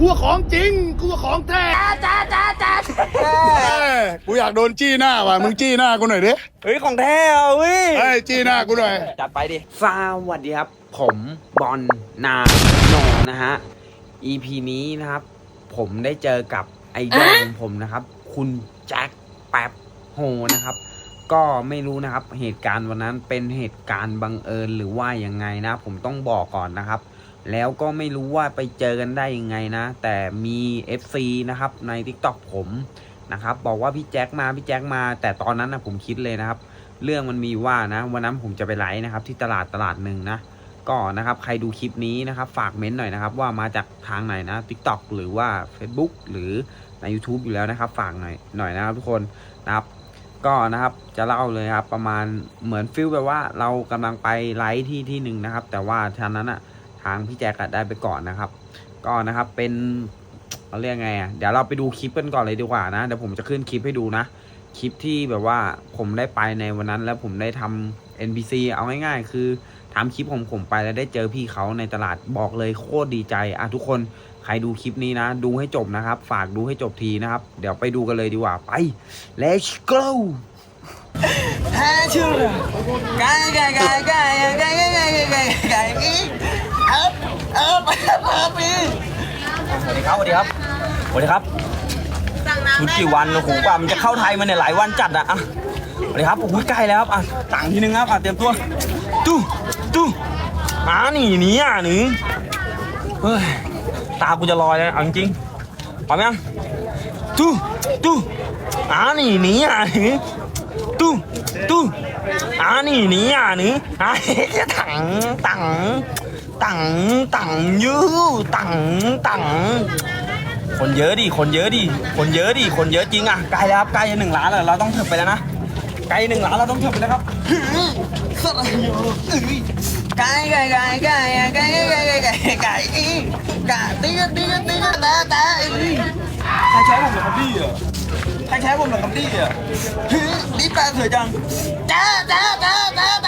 กลัวของจริงกลัวของแท้จ้าจ้าจ้ากูอยากโดนจี้หน้าว่ะมึงจี้หน้ากูหน่อยดิเฮ้ยของแท้อ่เว้ยเฮ้ยจี้หน้ากูหน่อยจัดไปดิสวัสดีครับ ผมบอลนาหนอนะฮะ EP นี้นะครับ ผมได้เจอกับไอดอลของผมนะครับ คุณแจ็คแป๊บโฮนะครับก็ไม่รู้นะครับเหตุการณ์วันนั้นเป็นเหตุการณ์บังเอิญหรือว่ายังไงนะ ผมต้องบอกก่อนนะครับ แล้วก็ไม่รู้ว่าไปเจอกันได้ยังไงนะ แต่มี FC นะครับใน t ิ k t o k ผมนะครับบอกว่าพี่แจ็คมาพี่แจ็คมา แต่ตอนนั้นนะผมคิดเลยนะครับ เรื่องมันมีว่านะวันนั้นผมจะไปไลฟ์นะครับ ที่ตลาดตลาดหนึ่งนะก็นะครับใครดูคลิปนี้นะครับฝากเม้นหน่อยนะครับ ว่ามาจากทางไหนนะ t ิ k t o k หรือว่า Facebook หรือใน YouTube อยู่แล้วนะครับฝากหน่อยหน่อยนะครับทุกคนนะครับ ก็นะครับจะเล่าเลยครับประมาณเหมือนฟิลแบบว่าเรากำลังไปไลฟ์ที่ที่หนึ่งนะครับ แต่ว่าทางนั้นอะ่ะ ทางพี่แจ็คได้ไปก่อนนะครับก็นะครับเป็นเขาเรียกไงอะเดี๋ยวเราไปดูคลิปกันก่อนเลยดีกว่านะเดี๋ยวผมจะขึ้นคลิปให้ดูนะคลิปที่แบบว่าผมได้ไปในวันนั้น แล้วผมได้ทำ NPC เอาง่ายๆ คือทำคลิปผมผมไปแล้วได้เจอพี่เขาในตลาดบอกเลยโคตรดีใจอะทุกคนใครดูคลิปนี้นะ ดูให้จบนะครับ ฝากดูให้จบทีนะครับ เดี๋ยวไปดูกันเลยดีกว่าไป let's go ฮ่าชูร์ไก่ไก่ไก่ไก่ไก่ไก่ไก่ไก่ เอิบเอิบเอิบเอิบพี่ สวัสดีครับสวัสดีครับสวัสดีครับชุดกี่วันโอ้โหกว่ามันจะเข้าไทยมาเนี่ยหลายวันจัดอะอะสวัสดีครับโอ้โหใกล้แล้วครับอะต่างทีนึงครับอะเตรียมตัวตู้ตู้อ่านี่นี่อะหนี่เฮ้ยตากูจะลอยเลยเอาจริงๆพร้อมยังตู้ตู้อ่านี่นี่อะหนี่ตู้ตู้อ่านี่นี่อะหนี่งอะเฮ้ยถังถัง ตังตังยื้อตังตังคนเยอะดิคนเยอะดิคนเยอะดิคนเยอะจริงอะใกล้แล้วครับใกล้จะหนึ่งล้านแล้วเราต้องถึงไปแล้วนะไกลหนึ่งล้านเราต้องถึงไปแล้วครับสลายอยู่ไกลไกลไกลไกลไกลไกลไกลไกลไกลไกลตีกันตีกันตีกันตาตาใครใช้ผมหรอครับพี่อะใครใช้ผมหรอครับพี่อะนี่แปลสวยจังตาตาตาตา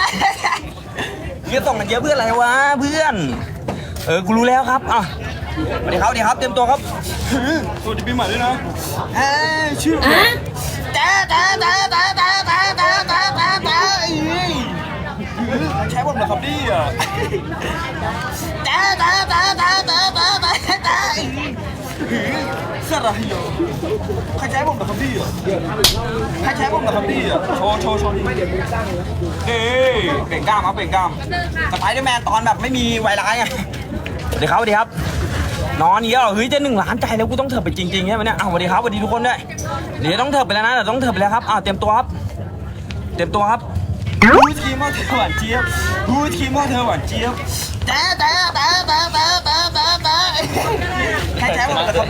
นี่ส่งกันเยอะเพื่ออะไรวะเพื่อน เออกูรู้แล้วครับอะสวัสดีครับสวัสดีครับเตรียมตัวครับสวัสดีปีใหม่ด้วยนะเอ้ยชื่อแต่แต่แต่แต่แต่แต่แต่แต่แต่แต่ใช้บทแบบครับดิอะแต่แต่แต่แต่ หือสระหียใครใช้ผมแต่คำดีอะใครใช้ผมแต่คำดีอะโชว์โชว์โชว์ดิเอ้ยเบ่งกล้ามครับเบ่งกล้ามสไปเดอร์แมนตอนแบบไม่มีไวร้ายไงสวัสดีครับสวัสดีครับ นอนเยอะเหรอเฮ้ยจะหนึ่งล้านใจแล้วกูต้องเถิดไปจริงๆใช่ไหมเนี่ยอ้าวสวัสดีครับสวัสดีทุกคนด้วยเดี๋ยวต้องเถิดไปแล้วนะแต่ต้องเถิดไปแล้วครับอ้าวเตรียมตัวครับ เตรียมตัวครับพูดทีมว่าเธอหวานเจี๊ยบพูดทีมว่าเธอหวานเจี๊ยบแต่แต่แต่แต่แ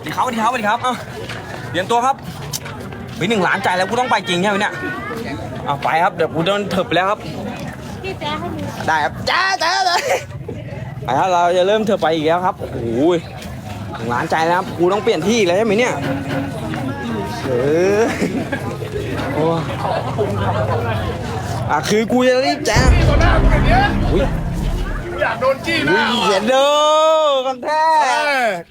สวัสดีครับสวัสดีครับสวัสดีครับเตรียมตัวครับไปหนึ่งล้านใจแล้วกูต้องไปจริงใช่ไหมเนี่ยเอาไปครับเดี๋ยวกูโดนเถิบไปแล้วครับพี่แจ๊ให้ดูได้ครับจ้าจ้าเลยไปครับเราจะเริ่มเถิบไปอีกแล้วครับโอ้ยหนึ่งล้านใจแล้วครับกูต้องเปลี่ยนที่แล้วใช่ไหมเนี่ยเออโอ้อะคือกูจะรีบแจ้งอ้ย อยากโดนจี้หน้าเห็นเด้อของแท้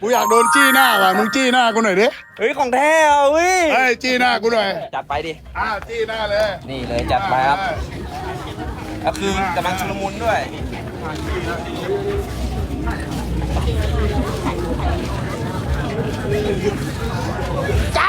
กูอยากโดนจี้หน้าว่ะมึงจี้หน้ากูหน่อยดิเฮ้ยของแท้อะเว้ยเฮ้ยจี้หน้ากูหน่อยจัดไปดิอ่าจี้หน้าเลยนี่เลยจัดไปครับก็คือกำลังชุลมุนด้วยจ้า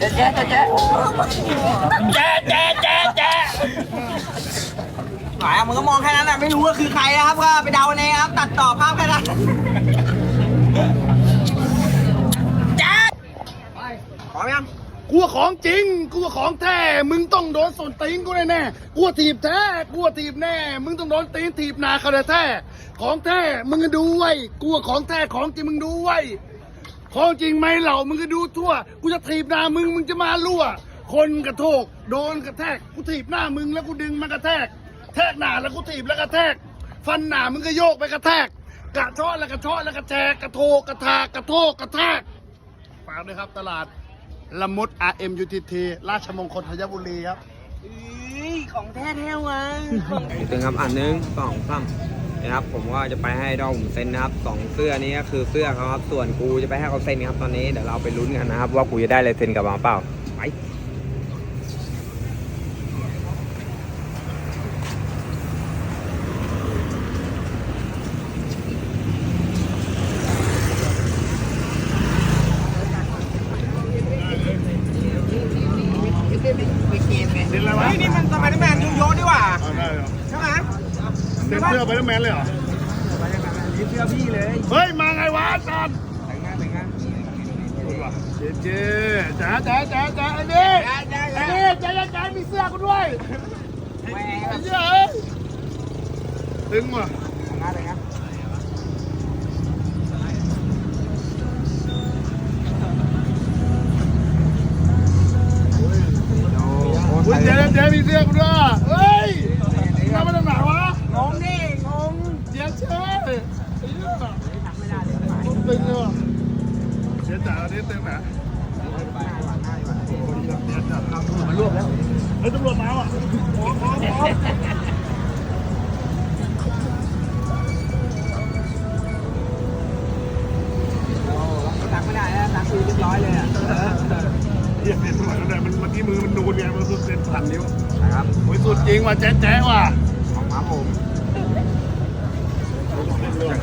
จ๊แจ๊แจ๊แจ๊แจ๊แจ๊แจ๊หมายมึงก็มองแค่นั้นแหละไม่รู้ว่าคือใครนะครับก็ไปเดาเองครับ ตัดต่อภาพแค่นั้นจ๊พร้อมยังกูว่าของจริงกูว่าของแท้ มึงต้องโดนส่วนตีนกูแน่แน่ๆกูว่าถีบแท้กูว่าถีบแน่ มึงต้องโดนตีนถีบหนาเขาแท้ ของแท้ มึงก็ดูไว้กูว่าของแท้ ของจริงมึงดูไว้ ของจริงไหมเหล่ามึงก็ดูทั่ว กูจะถีบหน้ามึงมึงจะมารั่ว คนกระโทก โดนกระแทก กูถีบหน้ามึงแล้วกูดึงมากระแทก แทกหน้าแล้วกูถีบแล้วกระแทก ฟันหน้ามึงก็โยกไปกระแทก กระเทาะแล้วกระเทาะแล้วกระแทกกระโทกกระทากกระโทกกระแทกฝากด้วยครับตลาดละมุด RMUTT ราชมงคลธัญบุรีครับของแท้แท้วะตึงครับอ่านหนึ่งสองสาม นะครับ ผมก็จะไปให้ดอมเซ็นนะครับสองเสื้อนี้ก็คือเสื้อเขาครับ ส่วนกูจะไปให้เขาเซ็นครับตอนนี้เดี๋ยวเราไปลุ้นกันนะครับ ว่ากูจะได้ลายเซ็นกลับมาเปล่าไปเซ็นอะไรวะเฮ้ยนี่มันสไปเดอร์แมนยูโยดีกว่าเอาได้เหรอใช่ไหม เซ็นเสื้อไปแล้วแมนเลยเหรอนี่เสื้อพี่เลย เฮ้ย มาไงวะอาจารย์แต่งงานแต่งงานเจเจจ๋าจ๋าจ๋าจ๋าไอ้นี่ได้ได้ไอ้ได้นี่จ๋าจ๋าจ๋ามีเสื้อกูด้วยแหมไอ้เหี้ยเอ้ยตึงว่ะแต่งงานแต่งงานอุ้ยเจ๊เจ๊มีเสื้อกูด้วยเฮ้ยมามาจากไหนวะ งงดิงง เจ๊ เสียตึงเลยว่ะเจ๊จ๋าอันนี้ตึงนะมันรวบแล้วเฮ้ยตำรวจมาว่ะตักไม่ได้แล้วตักคือเรียบร้อยเลยอะเฮียเป็นตำรวแต่มันเมื่อกี้มือมันโดนไงมันสุดเส้นพันนิ้วครับโอ้ยสุดจริงว่ะแจ๊ะแจ๊ะว่ะ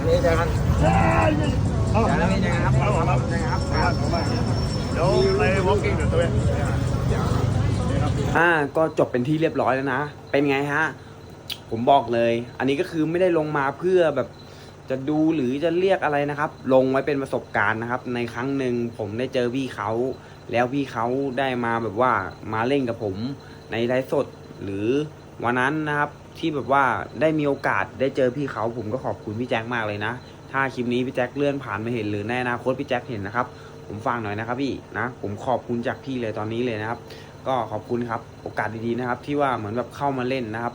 นี้จะกันเจอกันนี่เจอกันครับเจอกันครับเดี๋ยวไป walking เดี๋ยวตัวเองอ่าก็จบเป็นที่เรียบร้อยแล้วนะ เป็นไงฮะ ผมบอกเลย อันนี้ก็คือไม่ได้ลงมาเพื่อแบบจะดูหรือจะเรียกอะไรนะครับ ลงไว้เป็นประสบการณ์นะครับ ในครั้งหนึ่งผมได้เจอพี่เขา แล้วพี่เขาได้มาแบบว่ามาเล่นกับผมในไลฟ์สด หรือวันนั้นนะครับ ที่แบบว่าได้มีโอกาสได้เจอพี่เขาผมก็ขอบคุณพี่แจ็คมากเลยนะ ถ้าคลิปนี้พี่แจ็คเลื่อนผ่านมาเห็นหรือในอนาคตพี่แจ็คเห็นนะครับผมฟังหน่อยนะครับพี่นะผมขอบคุณจากพี่เลยตอนนี้เลยนะครับ ก็ขอบคุณครับโอกาสดีๆนะครับ ที่ว่าเหมือนแบบเข้ามาเล่นนะครับ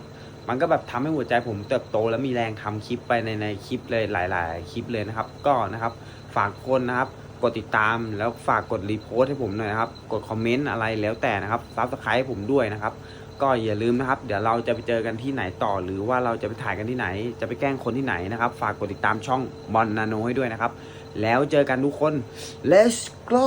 มันก็แบบทำให้หัวใจผมเติบโต และมีแรงทำคลิปไปในในคลิปเลยหลาย ๆ คลิปเลยนะครับ ก็นะครับ ฝากคนนะครับกดติดตามแล้วฝากกดรีโพสต์ให้ผมหน่อยนะครับ กดคอมเมนต์อะไรแล้วแต่นะครับซับสไครต์ผมด้วยนะครับ ก็อย่าลืมนะครับ เดี๋ยวเราจะไปเจอกันที่ไหนต่อ หรือว่าเราจะไปถ่ายกันที่ไหน จะไปแกล้งคนที่ไหนนะครับ ฝากกดติดตามช่องบอลนาโนให้ด้วยนะครับ แล้วเจอกันทุกคน let's go